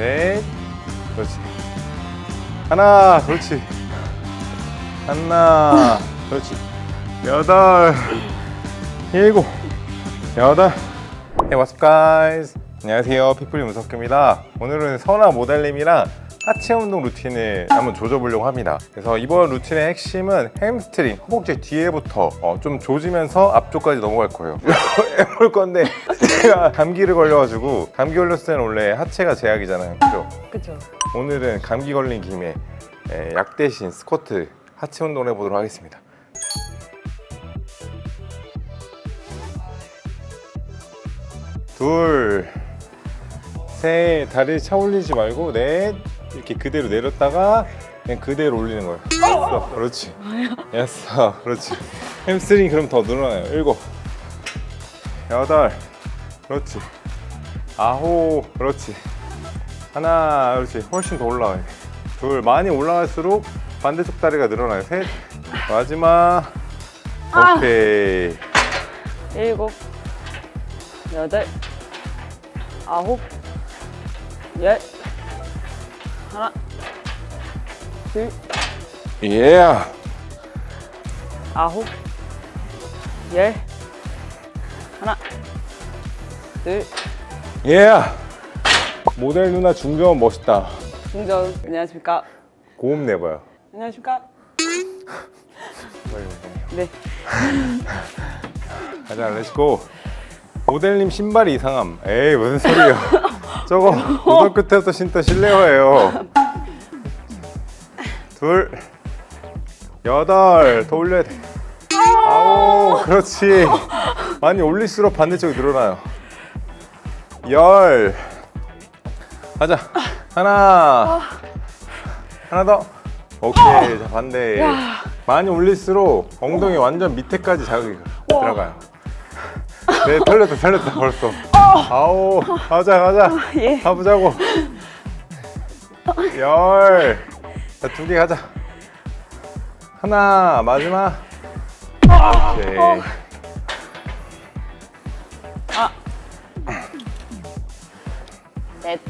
넷, 그렇지. 하나, 그렇지. 하나, 그렇지. 여덟, 일곱, 여덟. Hey, what's up, guys? 안녕하세요, 피플 문석규입니다. 오늘은 선아 모델님이랑 하체 운동 루틴을 한번 조져보려고 합니다. 그래서 이번 루틴의 핵심은 햄스트링, 허벅지 뒤에부터 어, 좀 조지면서 앞쪽까지 넘어갈 거예요. 해볼 건데 제가 감기를 걸려가지고 감기 걸렸을 때는 원래 하체가 제약이잖아요. 그죠? 그쵸. 오늘은 감기 걸린 김에 에, 약 대신 스쿼트 하체 운동을 해보도록 하겠습니다. 둘, 셋, 다리 차 올리지 말고 넷, 이렇게 그대로 내렸다가 그냥 그대로 올리는 거예요. 여섯, 그렇지. 여섯, 그렇지. 햄스트링 그럼 더 늘어나요. 일곱, 여덟, 그렇지. 아홉, 그렇지. 하나, 그렇지. 훨씬 더 올라와요. 둘, 많이 올라갈수록 반대쪽 다리가 늘어나요. 셋, 마지막. 오케이. 일곱, 여덟, 아홉, 열, 하나, 둘, 예. 아홉, 열, 하나, 둘, 예. 모델 누나 중저음 멋있다. 중전 안녕하십니까? 고음 내봐요. 안녕하십니까? 네. 가자, 렛츠고. 모델님 신발이 이상함. 에이, 무슨 소리야. 저거 고등학교 때부터 신던 실내화예요. 둘, 여덟, 더 올려야 돼. 아홉, 그렇지. 많이 올릴수록 반대쪽이 늘어나요. 열. 가자. 하나. 하나 더. 오케이. 자, 반대. 많이 올릴수록 엉덩이 완전 밑에까지 자극이 들어가요. 네, 털렸다, 털렸다, 벌써. 아우, 가자, 가자. 예. 가보자고. 열. 자, 두개 가자. 하나, 마지막. 오케이. 넷.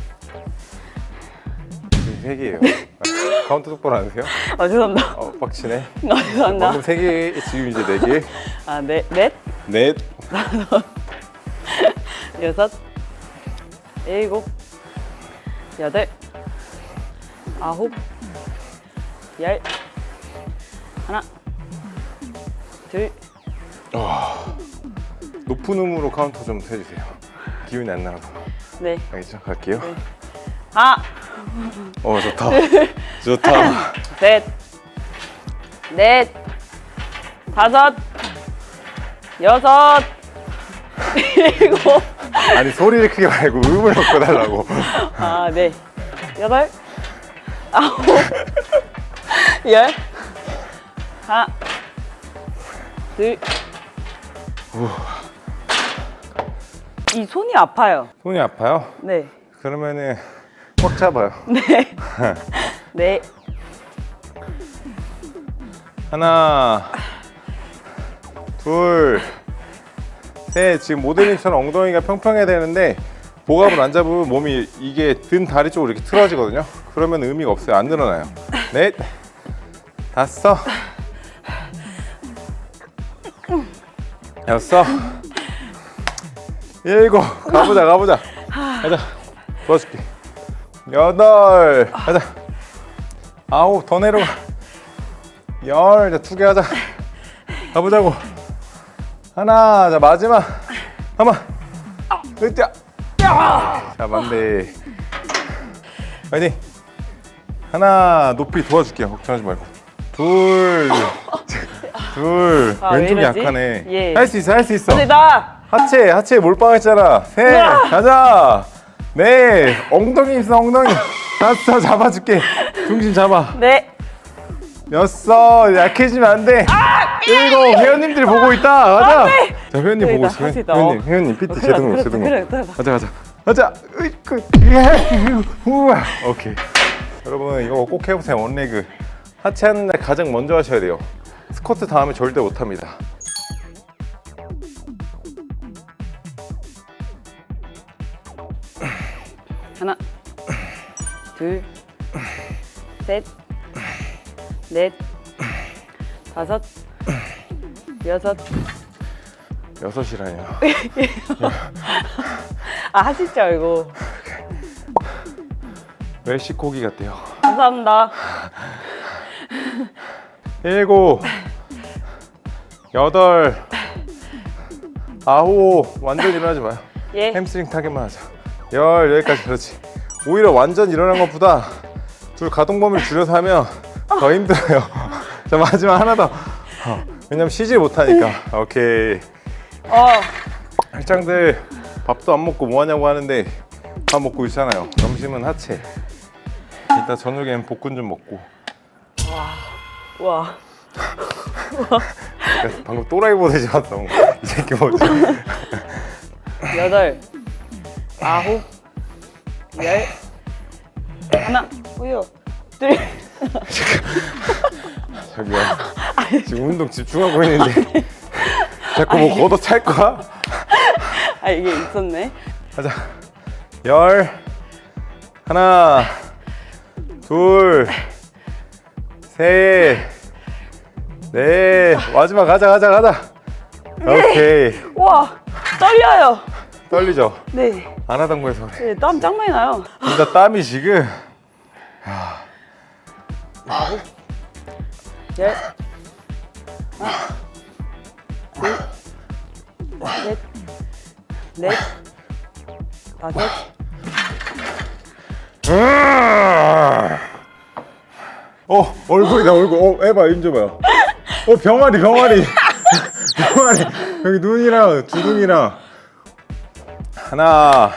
지금 세 개예요. 카운트 똑바로 안 하세요? 아 죄송합니다. 어, 빡치네. 아 죄송합니다. 방금 세 개, 지금 이제 네 개. 아 넷, 넷, 넷. 여섯, 일곱, 여덟, 아홉, 열, 하나, 둘, 높은 음으로 카운터 좀 해주세요. 기운이 안 나서. 네. 알겠죠? 갈게요. 하나, 어, 좋다. 좋다. 셋, 넷, 다섯, 여섯, 일곱, 아니, 소리를 크게 말고 음을 넣고 달라고. 아, 네, 여덟, 아홉, 열, 하나, 둘. 이 손이 아파요. 손이 아파요? 네, 그러면은 꽉 잡아요. 네, 네, 하나, 둘, 셋. 지금 모델님처럼 엉덩이가 평평해야 되는데 복압을 안 잡으면 몸이 이게 든 다리 쪽으로 이렇게 틀어지거든요. 그러면 의미가 없어요. 안 늘어나요. 넷, 다섯, 여섯, 일곱. 가보자, 가보자. 가자. 도와줄게. 여덟. 가자. 아홉. 더 내려가. 열, 자, 두개 하자. 가보자고. 하나, 자, 마지막. 한 번. 으쌰. 자, 만대. 화이팅. 하나, 높이 도와줄게요. 걱정하지 말고. 둘. 둘. 아, 왜 왼쪽이 이러지? 약하네. 예. 할 수 있어, 할 수 있어. 됐다. 하체, 하체 몰빵했잖아. 셋, 가자. 넷, 엉덩이 있어, 엉덩이. 다섯, 잡아줄게. 중심 잡아. 네, 여섯 약해지면 안 돼. 일곱 회원님들이 보고 있다. 가자. 자 회원님 보고 나 있어. 할수 있다. 회원님 어. 회원님 피트 제동으로 그래, 제동으로. 가자 가자 가자. 으이 그 예. 우와. 오케이. 여러분 이거 꼭 해보세요. 원레그 하체 하는 날 가장 먼저 하셔야 돼요. 스쿼트 다음에 절대 못 합니다. 하나, 둘, 셋, 넷, 다섯, 여섯. 여섯이라뇨. 아 하실 줄 알고. 웰시코기 같대요. 감사합니다. 일곱, 여덟, 아홉. 완전 일어나지 마요. 예. 햄스트링 타기만 하자. 열 여기까지 그렇지. 오히려 완전 일어난 것보다 둘 가동 범위를 줄여서 하면 더 힘들어요. 자 마지막 하나 더. 어, 왜냐면 쉬질 못하니까. 오케이. 어. 할장들 밥도 안 먹고 뭐 하냐고 하는데 밥 먹고 있잖아요. 점심은 하체. 이따 저녁엔 볶음 좀 먹고. 와. 그러니까 방금 또라이 보듯이 왔어. 이 새끼 뭐지? 여덟, 아홉, 열, 하나, 우유, 둘. 저기요. 지금 운동 집중하고 있는데 자꾸 뭐 걷어 찰 거야? 아 이게 있었네. 가자. 열 하나 둘 셋, 넷 마지막 가자 가자 가자. 오케이 와 떨려요. 떨리죠? 네. 안 하던 거에서 그래. 네, 땀 짱 많이 나요. 진짜 땀이 지금 열, 하나, 둘, 셋, 넷, 다섯. 어 얼굴이다 얼굴. 어 해봐 힘 줘봐요 어 병아리 병아리. 병아리. 여기 눈이랑 주둥이랑. 하나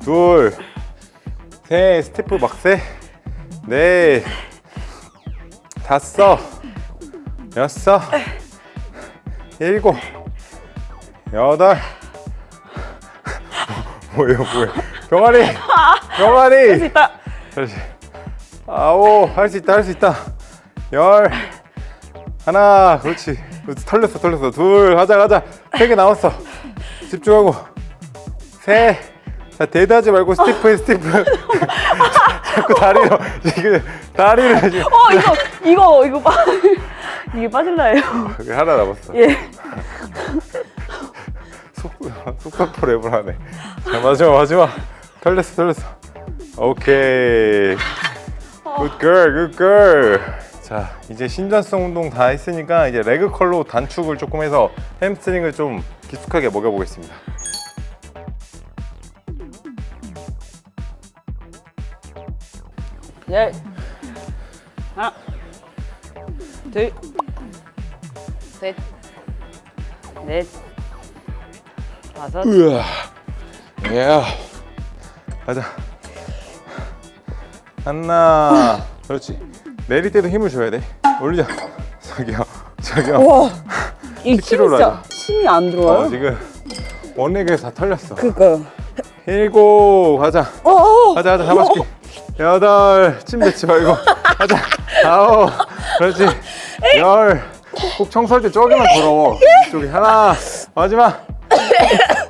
둘셋. 스태프 막세. 넷 다섯 여섯 일곱 여덟. 뭐예요 뭐예요? 병아리 할 수 병아리. 있다. 다시 아홉 할 수 있다 할 수 있다. 열. 하나 그렇지. 그렇지. 털렸어 털렸어. 둘 가자 가자. 세 개 남았어. 집중하고. 셋 자 대다지 말고 스티프해 스티프. 자꾸 다리로 지금 다리를 지금 어 이거 이거 이거 빠 이게 빠질라예요. 하나 남았어. 예. 속 속사포 랩을 하네. 자 마지막 마지막. 털렸어 털렸어. 오케이. 굿 girl 굿 girl. 자 이제 신전성 운동 다 했으니까 이제 레그 컬로 단축을 조금 해서 햄스트링을 좀 깊숙하게 먹여보겠습니다. 열, 하나, 둘, 셋, 넷, 다섯. 으아. 예 가자. 하나. 그렇지. 내릴 때도 힘을 줘야 돼. 올리자. 저기요. 저기요. 와, 이 10kg 힘이 로 진짜. 힘이 안 들어와요? 어, 지금 원렉에서 다 털렸어. 그니까요. 일곱. 가자. 어, 어. 가자 가자. 잡아줄게. 여덟. 침 뱉지 말고. 가자. 아홉. 그렇지. 열 꼭 청소할 때 저기만 더러워. 이쪽에 하나. 마지막.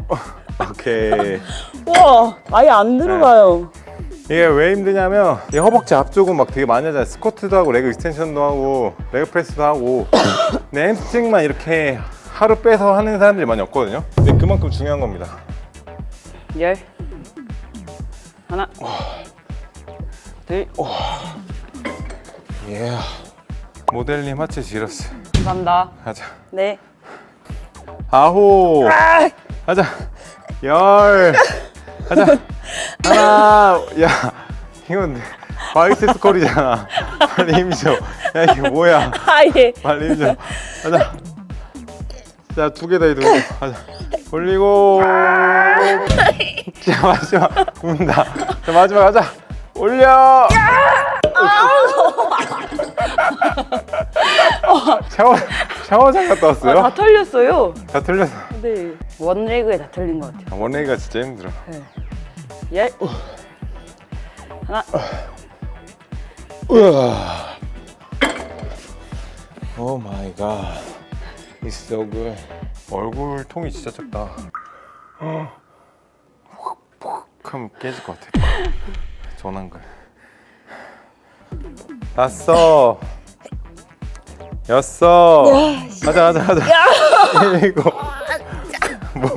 어, 오케이. 와, 아예 안 들어가요. 이게 왜 힘드냐면 이 허벅지 앞쪽은 막 되게 많이 하잖아요. 스쿼트도 하고 레그 익스텐션도 하고 레그 프레스도 하고. 근데 햄스트링만 이렇게 하루 빼서 하는 사람들이 많이 없거든요. 근데 그만큼 중요한 겁니다. 열, 하나, 둘, 예. 모델님 하체 지렸어 감사합니다. 가자. 네. 아홉. 가자. 열. 가자. 하나. 야 이건 바이스 스컬이잖아. 빨리 힘줘. 야 이게 뭐야? 아 예. 빨리 힘줘. 가자. 자 두개더 해도 가자. 올리고. 자 마지막. 운다. 자 마지막 가자. 올려 샤워 샤워장 갔다 아, 왔어요? 다 털렸어요. 다 틀렸어 네. 원레그에 다 털린 것 같아요. 아, 원레이가 진짜 힘들어 열, 하나, 우와. 오 마이 갓. It's so good. 얼굴 통이 진짜 작다. 어. 푹푹 하면 깨질 것 같아. 전환근. 다섯, 여섯, 가자 가자 가자. 일곱, 뭐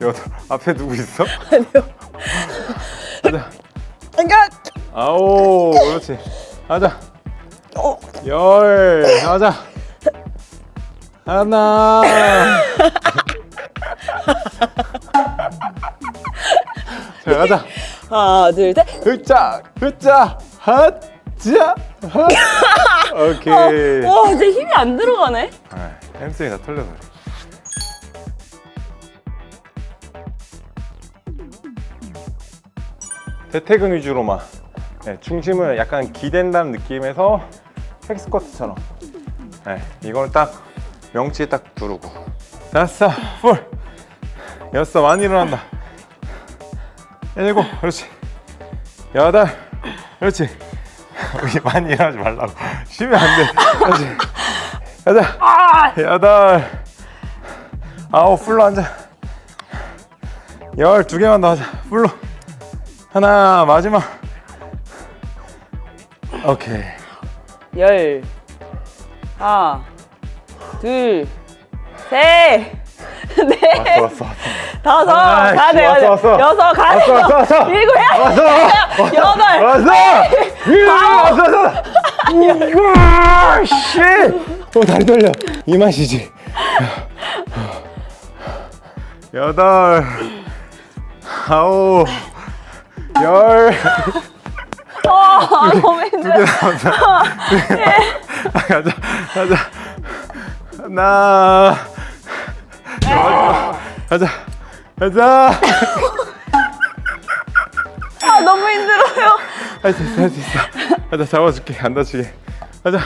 여덟. 앞에 누구 있어? 아니요. 가자. 아홉, 그렇지. 가자. 어. 열, 가자. 하나. 자, 가자. 하나, 둘, 셋. 흐짜, 흐짜, 하자, 하. 오케이. 와, 진짜 힘이 안 들어가네. 아, 햄스트링 다 털려서. 그래. 대퇴근 위주로만. 네, 중심을 약간 기댄다는 느낌에서 팩스쿼트처럼. 네, 이걸 딱 명치에 딱 두르고. 다섯, 풀. 여섯, 많이 일어난다. 일곱, 그렇지. 여덟, 그렇지. 우리 많이 일어나지 말라고. 쉬면 안 돼. 그렇지. 가자. 여덟. 아홉, 풀로 앉아. 열, 두 개만 더 하자. 풀로. 하나, 마지막. 오케이. 열. 하나, 둘, 셋. 넷. 왔어, 왔어, 왔어. 다섯. 아, 왔어, 돼. 왔어. 여섯, 가야 왔어, 돼. 왔어, 왔어. 일곱, 해야 돼. 왔어. 여덟. 왔어! 왔어! 왔어! 우와! 씨! 어, 다리 떨려. 이 맛이지. 여덟, 아홉, 열. 아, 너무 힘들어. 가자, 가자. 하나. 가자, 가자. 아, 너무 힘들어요. 할 수 있어, 할 수 있어. 가자, 잡아줄게. 안 다치게. 가자.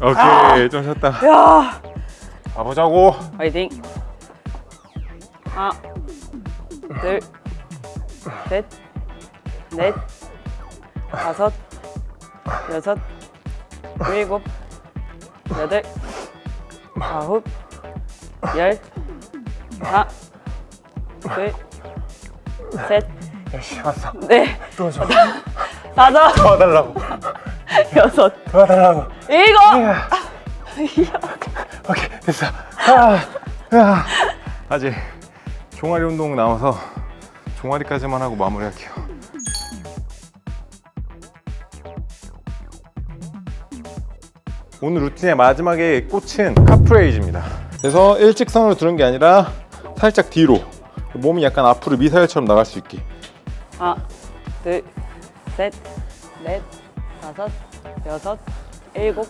오케이, 좀 쉬었다. 야. 가보자고. 화이팅. 하나, 둘, 셋, 넷, 다섯, 여섯, 일곱, 여덟, 아홉, 열, 하나, 둘, 셋, 역시 왔어. 넷, 도와줘. 다섯, 도와달라고. 여섯, 도와달라고. 일곱. 오케이, 됐어. 아, 아. 아직 종아리 운동 남아서 종아리까지만 하고 마무리할게요. 오늘 루틴의 마지막에 꽂힌 카프레이즈입니다. 그래서 일직선으로 두는 게 아니라 살짝 뒤로 몸이 약간 앞으로 미사일처럼 나갈 수 있게. 하나, 둘, 셋, 넷, 다섯, 여섯, 일곱,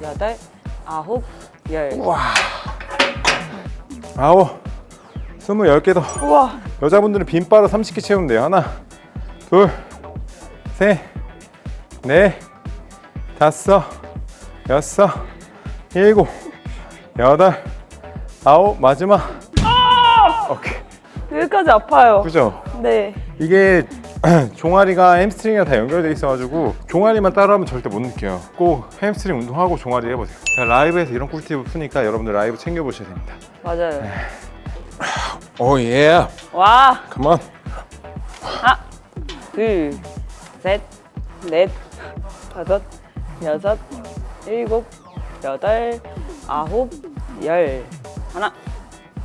여덟, 아홉, 열. 아홉, 스무, 열개 더. 우와. 여자분들은 빈바로 30개 채우면 돼요. 하나, 둘, 셋, 넷, 다섯, 여섯, 일곱, 여덟, 아홉, 마지막. 오케이. 여기까지 아파요. 그죠? 네. 이게 종아리가 햄스트링이랑 다 연결돼 있어가지고 종아리만 따라하면 절대 못 느껴요. 꼭 햄스트링 운동하고 종아리 해보세요. 제가 라이브에서 이런 꿀팁을 푸니까 여러분들 라이브 챙겨보셔야 됩니다. 맞아요. 오 예. 와. 컴온. 하나, 둘, 셋, 넷, 다섯, 여섯, 일곱, 여덟, 아홉, 열. 하나,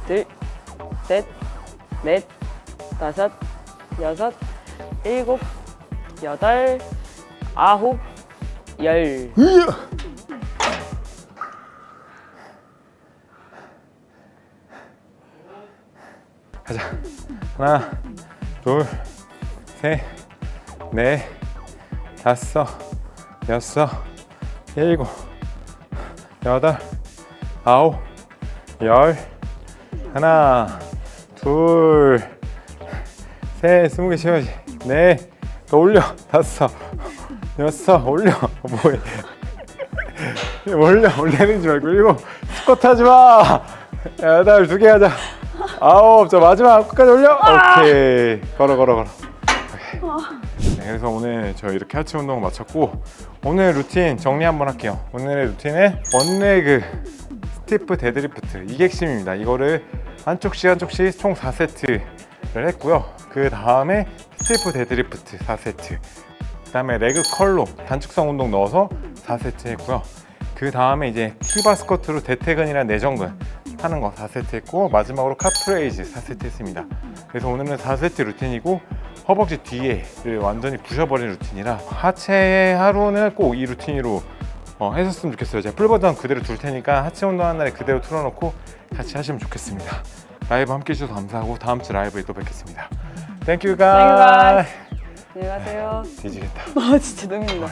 둘, 셋, 넷, 다섯, 여섯, 일곱, 여덟, 아홉, 열. 가자. 하나, 둘, 셋, 넷, 다섯, 여섯, 일곱, 여덟, 아홉, 열. 하나, 둘, 셋, 스무 개 채워야지. 넷, 더 올려. 다섯, 여섯, 올려. 뭐해? 올려, 올리는지 말고 일곱. 스쿼트 하지 마. 여덟, 두 개 하자. 아홉, 자 마지막 끝까지 올려. 오케이. 걸어, 걸어, 걸어. 오케이. 네, 그래서 오늘 저 이렇게 하체 운동 마쳤고 오늘 루틴 정리 한번 할게요. 오늘의 루틴은 원레그 스티프 데드리프트 이게 핵심입니다. 이거를 한쪽씩 한쪽씩 총 4세트를 했고요. 그 다음에 스티프 데드리프트 4세트 그 다음에 레그 컬로 단축성 운동 넣어서 4세트 했고요. 그 다음에 이제 티바 스쿼트로 대퇴근이나 내전근 하는 거 4세트 했고 마지막으로 카프레이즈 4세트 했습니다. 그래서 오늘은 4세트 루틴이고 허벅지 뒤에를 완전히 부셔버린 루틴이라 하체 하루는 꼭 이 루틴으로 어, 해줬으면 좋겠어요. 제가 풀 버전 그대로 둘 테니까 하체 운동하는 날에 그대로 틀어놓고 같이 하시면 좋겠습니다. 라이브 함께 해주셔서 감사하고 다음 주 라이브에 또 뵙겠습니다. Thank you guys. 안녕히 가세요. 뒤지겠다. 아 진짜 너무 힘들다.